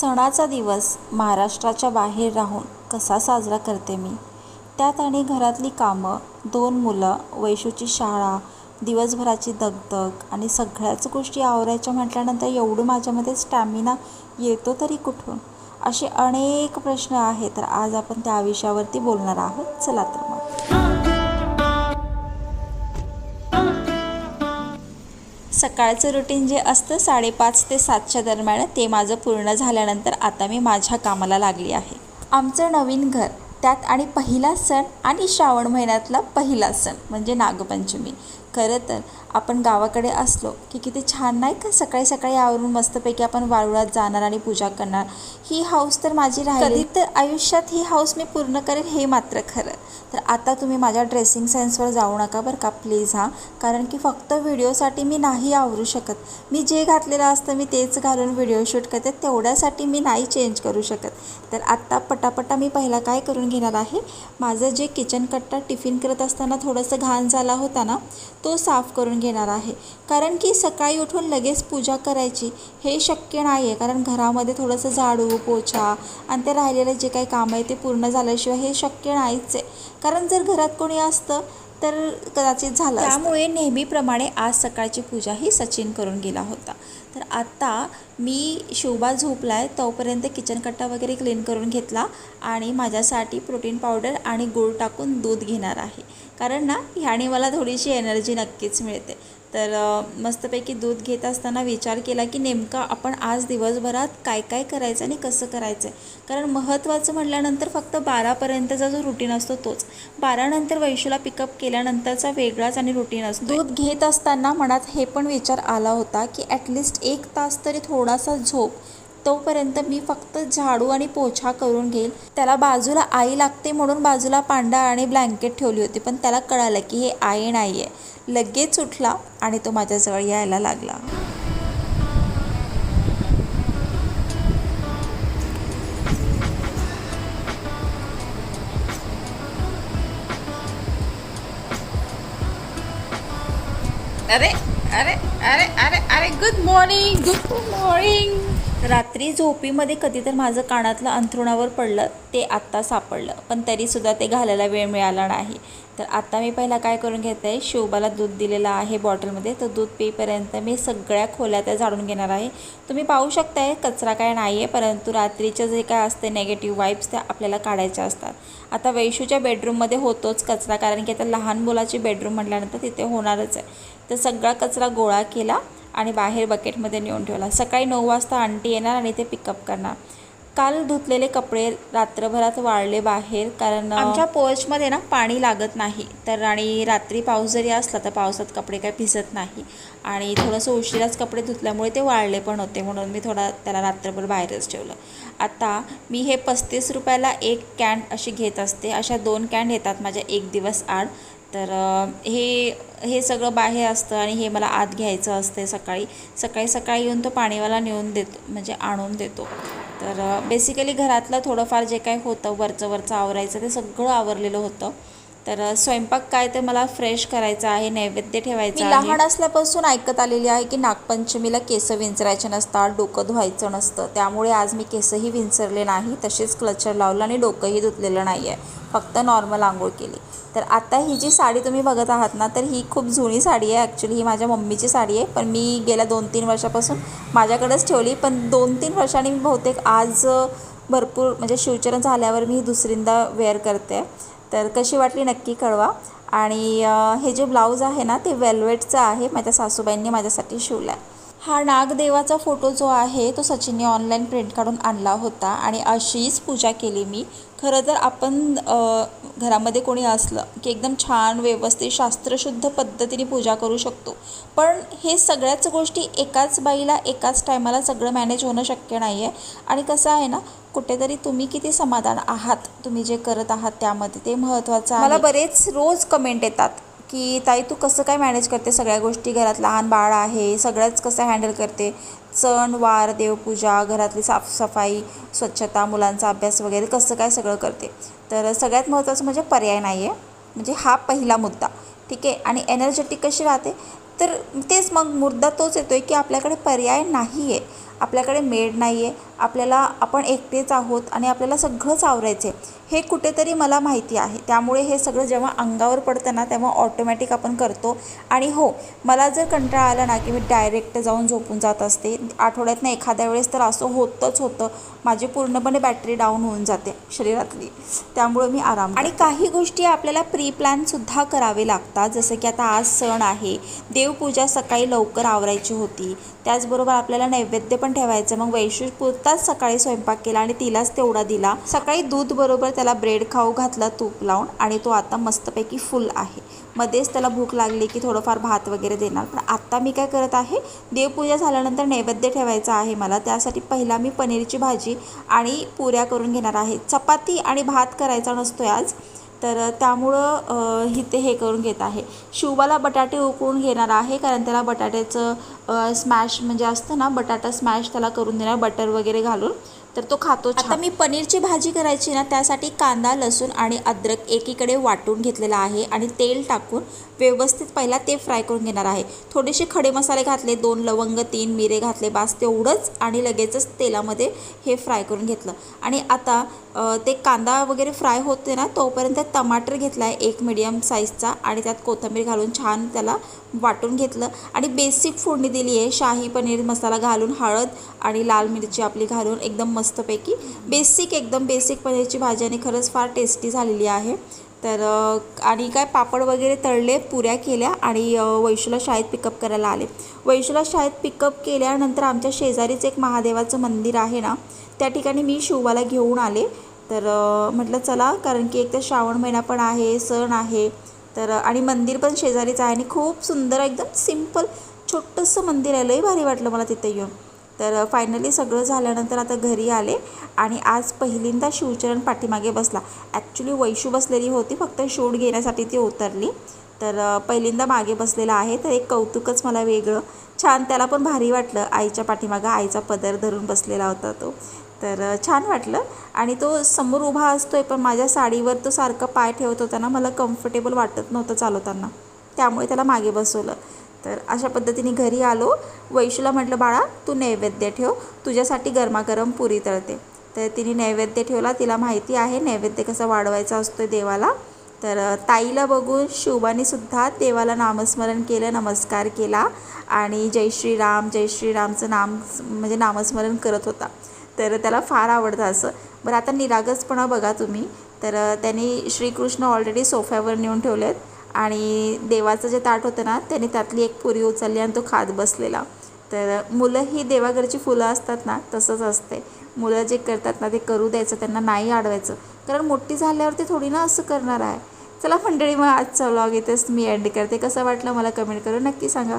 सणाचा दिवस महाराष्ट्राच्या बाहेर राहून कसा साजरा करते मी? त्यात आणि घरातली कामं दोन मुलं वैशूची शाळा दिवसभराची दगदग आणि सगळ्याच गोष्टी आवरायच्या म्हटल्यानंतर एवढं माझ्यामध्ये स्टॅमिना येतो तरी कुठून? असे अनेक प्रश्न आहेत. तर आज आपण त्या विषयावरती बोलणार आहोत. चला तर मग. सकाळचं रुटीन जे असतं साडेपाच ते सातच्या दरम्यान ते माझं पूर्ण झाल्यानंतर आता मी माझ्या कामाला लागली आहे. आमचं नवीन घर त्यात आणि पहिला सण आणि श्रावण महिन्यातला पहिला सण म्हणजे नागपंचमी. खरं तर आपण गावाकडे असलो की किती छान नाही का? सकाळी सकाळी आवरून मस्तपैकी आपण वारुळात जाणार आणि पूजा करणार. ही हाऊस तर माझी राहिली. तर आयुष्यात ही हाऊस मी पूर्ण करेन हे मात्र खरं. तर आता तुम्ही माझ्या ड्रेसिंग सेन्सवर जाऊ नका बरं का प्लीज हां. कारण की फक्त व्हिडिओसाठी मी नाही आवरू शकत. मी जे घातलेलं असतं मी तेच घालून व्हिडिओ शूट करते. तेवढ्यासाठी मी नाही चेंज करू शकत. तर आत्ता पटापटा मी पहिला काय करून घेणार आहे? माझं जे किचन कट्टा टिफिन करत असताना थोडंसं घाण झाला होता ना तो साफ करून घेणार आहे. कारण की सकाळी उठून लगेच पूजा करायची हे शक्य नाही आहे कारण घरामध्ये थोडंसं झाडू पोछा आणि ते राहिलेलं जे काही काम आहे ते पूर्ण झाल्याशिवाय हे शक्य नाहीच आहे. कारण जर घरात कोणी असतं तर कदाचित झालं त्यामुळे नेहमीप्रमाणे आज सकाळची पूजा ही सचिन करून गेला होता. तर आत्ता मी शोभा झोपला आहे तोपर्यंत किचन कट्टा वगैरे क्लीन करून घेतला आणि माझ्यासाठी प्रोटीन पावडर आणि गूळ टाकून दूध घेणार आहे. कारण ना ह्याने मला थोडीशी एनर्जी नक्कीच मिळते. तर मस्तपैकी दूध घेत असताना विचार केला की नेमका आपण आज दिवसभरात काय काय करायचं आणि कसं करायचं आहे कारण महत्त्वाचं म्हटल्यानंतर फक्त बारापर्यंतचा जो रुटीन असतो तोच. बारानंतर वैशूला पिकअप केल्यानंतरचा वेगळाच आणि रुटीन असतो दूध घेत असताना मनात हे पण विचार आला होता की ॲटलिस्ट एक तास तरी थोडासा झोप तोपर्यंत मी फक्त झाडू आणि पोछा करून घेईल. त्याला बाजूला आई लागते म्हणून बाजूला पांडा आणि ब्लँकेट ठेवली होती पण त्याला कळालं की हे आई नाही आहे लगेच उठला आणि तो माझ्याजवळ यायला लागला. अरे अरे अरे अरे अरे गुड मॉर्निंग गुड मॉर्निंग रात्री झोपीमध्ये कधी तर माझं कानातलं अंथरुणावर पडलं ते आत्ता सापडलं. पण तरीसुद्धा ते घालायला वेळ मिळाला नाही. तर आत्ता मी पहिला काय करून घेते आहे शिवबाला दूध दिलेलं आहे बॉटलमध्ये. तर दूध पिईपर्यंत मी सगळ्या खोल्या त्या झाडून घेणार आहे. तुम्ही पाहू शकताय कचरा काय नाही आहे परंतु रात्रीचं जे काय असते नेगेटिव्ह वाईब्स त्या आपल्याला काढायच्या असतात. आता वैशूच्या बेडरूममध्ये होतोच कचरा कारण की आता लहान मुलाची बेडरूम म्हटल्यानंतर तिथे होणारच आहे. तर सगळा कचरा गोळा केला आणि बाहेर बकेटमध्ये नेऊन ठेवला. सकाळी नऊ वाजता आंटी येणार आणि ते पिकअप करणार. काल धुतलेले कपडे रात्रभरात वाळले बाहेर कारण आमच्या पोर्चमध्ये ना पाणी लागत नाही. तर आणि रात्री पाऊस जरी असला तर पावसात कपडे काही भिजत नाही. आणि थोडंसं उशिराच कपडे धुतल्यामुळे ते वाळले पण होते म्हणून मी थोडा त्याला रात्रभर बाहेरच ठेवलं. आता मी हे पस्तीस रुपयाला एक कॅन अशी घेत असते. अशा दोन कॅन येतात माझ्या एक दिवस आड. तर हे हे सगळं बाहेर असतं आणि हे मला आत घ्यायचं असते सकाळी. सकाळी सकाळी येऊन तो पाणीवाला नेऊन देतो म्हणजे आणून देतो. तर बेसिकली घरातलं थोडंफार जे काही होतं वरचं वरचं आवरायचं ते सगळं आवरलेलं होतं. तर स्वयंपाक काय तर मला फ्रेश करायचा आहे नैवेद्य ठेवायचा मी लहान असल्यापासून ऐकत आलेली आहे की नागपंचमीला केस विंचरायचे नसतात डोकं धुवायचं नसतं. त्यामुळे आज मी केसही विंचरले नाही तसेच क्लचर लावलं आणि डोकंही धुतलेलं नाही आहे फक्त नॉर्मल आंघोळ केली. तर आता ही जी साडी तुम्ही बघत आहात ना तर ही खूप जुनी साडी आहे. ॲक्च्युली ही माझ्या मम्मीची साडी आहे. पण मी गेल्या दोन तीन वर्षापासून माझ्याकडेच ठेवली. पण दोन तीन वर्षांनी मी बहुतेक आज भरपूर म्हणजे शिवचरण झाल्यावर मी ही दुसरींदा वेअर करते. तर कशी वाटली नक्की कळवा. आणि हे जे ब्लाऊज आहे ना ते वेल्वेटचं आहे. माझ्या सासूबाईंनी माझ्यासाठी शिवला आहे हा नागदेवाचा फोटो जो आहे तो सचिनने ऑनलाईन प्रिंट काढून आणला होता. आणि अशीच पूजा केली मी. खरं तर आपण घरामध्ये कोणी असलं की एकदम छान व्यवस्थित शास्त्रशुद्ध पद्धतीने पूजा करू शकतो. पण हे सगळ्याच गोष्टी एकाच बाईला एकाच टायमाला सगळं मॅनेज होणं शक्य नाही आहे आणि कसं आहे ना कुठेतरी तुम्ही किती समाधान आहात? तुम्ही जे करत आहात त्यामध्ये ते महत्त्वाचं आहे. मला बरेच रोज कमेंट येतात की ताई तू कसं काय मॅनेज करते सगळ्या गोष्टी? घरात लहान बाळ आहे सगळ्याच कसं हँडल करते? सण वार देवपूजा घरातली साफसफाई स्वच्छता मुलांचा अभ्यास वगैरे कसं काय सगळं करते? तर सगळ्यात महत्त्वाचं म्हणजे पर्याय नाही आहे. म्हणजे हा पहिला मुद्दा. ठीक आहे? आणि एनर्जेटिक कशी राहते? तर तेच मग मुद्दा तोच येतो आहे की आपल्याकडे पर्याय नाही आहे आपल्याकडे मेड नाही आहे आपल्याला आपण एकटेच आहोत आणि आपल्याला सगळंच आवरायचं आहे हे कुठेतरी मला माहिती आहे. त्यामुळे हे सगळं जेव्हा अंगावर पडतं ना तेव्हा ऑटोमॅटिक आपण करतो. आणि हो मला जर कंटाळा आला ना की मी डायरेक्ट जाऊन झोपून जात असते. आठवड्यातनं एखाद्या वेळेस तर असं होतंच होतं. माझी पूर्णपणे बॅटरी डाऊन होऊन जाते शरीरातली. त्यामुळे मी आराम आणि काही गोष्टी आपल्याला प्री प्लॅनसुद्धा करावे लागतात. जसं की आता आज सण आहे. देवपूजा सकाळी लवकर आवरायची होती. त्याचबरोबर आपल्याला नैवेद्य पण ठेवायचं. मग वैशिष पुरताच सकाळी स्वयंपाक केला आणि तिलाच तेवढा दिला. सकाळी दूध बरोबर त्याला ब्रेड खाऊ घातला तूप लावून आणि तो आता मस्तपैकी फुल आहे. मध्येच त्याला भूक लागली की थोडंफार भात वगैरे देणार. पण आत्ता मी काय करत आहे देवपूजा झाल्यानंतर नैवेद्य ठेवायचा आहे मला. त्यासाठी पहिला मी पनीरची भाजी आणि पुऱ्या करून घेणार आहे. चपाती आणि भात करायचा नसतो आज तर त्यामुळं इथे हे करून घेत आहे. शिवबाला बटाटे उकळून घेणार आहे कारण त्याला बटाट्याचं स्मॅश म्हणजे असतं ना बटाटा स्मॅश त्याला करून देणार बटर वगैरे घालून. तर तो खातो आता मी पनीरची भाजी करायची ना त्यासाठी कांदा लसूण आणि अद्रक एकीकडे वाटून घेतलेला आहे आणि तेल टाकून व्यवस्थित पहिला ते फ्राय करून घेणार आहे. थोडेसे खडे मसाले घातले दोन लवंग तीन मिरे घातले बास तेवढंच आणि लगेचच तेलामध्ये हे फ्राय करून घेतलं. आणि आता ते कांदा वगैरे फ्राय होते ना तोपर्यंत टमाटर घेतला आहे एक मिडियम साईजचा आणि त्यात कोथिंबीर घालून छान त्याला वाटून घेतलं. आणि बेसिक फोडणी दिली आहे शाही पनीर मसाला घालून हळद आणि लाल मिरची आपली घालून एकदम मस्तपैकी. बेसिक एकदम बेसिक पनीरची भाजी आणि खरंच फार टेस्टी झालेली आहे. तर आणि काय पापड वगैरे तळले पुऱ्या केल्या आणि अ, वैशूला शाळेत पिकअप करायला आले. वैशूला शाळेत पिकअप केल्यानंतर आमच्या शेजारीच एक महादेवाचं मंदिर आहे ना त्या ठिकाणी मी शिवबाला घेऊन आले. तर म्हटलं चला कारण की एक तर श्रावण महिना पण आहे सण आहे तर आणि मंदिर पण शेजारीच आहे आणि खूप सुंदर एकदम सिंपल छोटंसं मंदिर आहे. लई भारी वाटलं मला तिथे येऊन. तर फायनली सगळं झाल्यानंतर आता घरी आले आणि आज पहिल्यांदा शिवचरण पाठीमागे बसला. ॲक्च्युली वैशू बसलेली होती फक्त शूट घेण्यासाठी ती उतरली. तर पहिल्यांदा मागे बसलेला आहे तर एक कौतुकच मला वेगळं. छान त्याला पण भारी वाटलं आईच्या पाठीमागं आईचा पदर धरून बसलेला होता तो. तर छान वाटलं. आणि तो समोर उभा असतो आहे पण माझ्या साडीवर तो सारखं पाय ठेवत होता ना मला कम्फर्टेबल वाटत नव्हतं चालवताना. त्यामुळे त्याला मागे बसवलं. तर अशा पद्धतीने घरी आलो. वैशूला म्हटलं बाळा तू नैवेद्य ठेव. तुझ्यासाठी गरमागरम पुरी तळते. तर तिने नैवेद्य ठेवला. तिला माहिती आहे नैवेद्य कसा वाढवायचा असतो देवाला. तर ताईला बघून शिवबानीसुद्धा देवाला नामस्मरण केलं नमस्कार केला. आणि जय श्रीराम जय श्रीरामचं नाम म्हणजे नामस्मरण करत होता. तर त्याला फार आवडतं असं. बरं आता निरागसपणा बघा तुम्ही. तर त्यांनी श्रीकृष्ण ऑलरेडी सोफ्यावर नेऊन ठेवलेत. आणि देवाचं जे ताट होतं ना त्याने त्यातली एक पुरी उचलली आणि तो खात बसलेला. तर मुलं ही देवाघरची फुलं असतात ना तसंच असते. मुलं जे करतात ना ते करू द्यायचं त्यांना नाही अडवायचं कारण मोठी झाल्यावर ते थोडी ना असं करणार आहे. चला मंडळी मग आजचा व्लॉग इथेच मी एंड करते. कसं वाटलं मला कमेंट करून नक्की सांगा.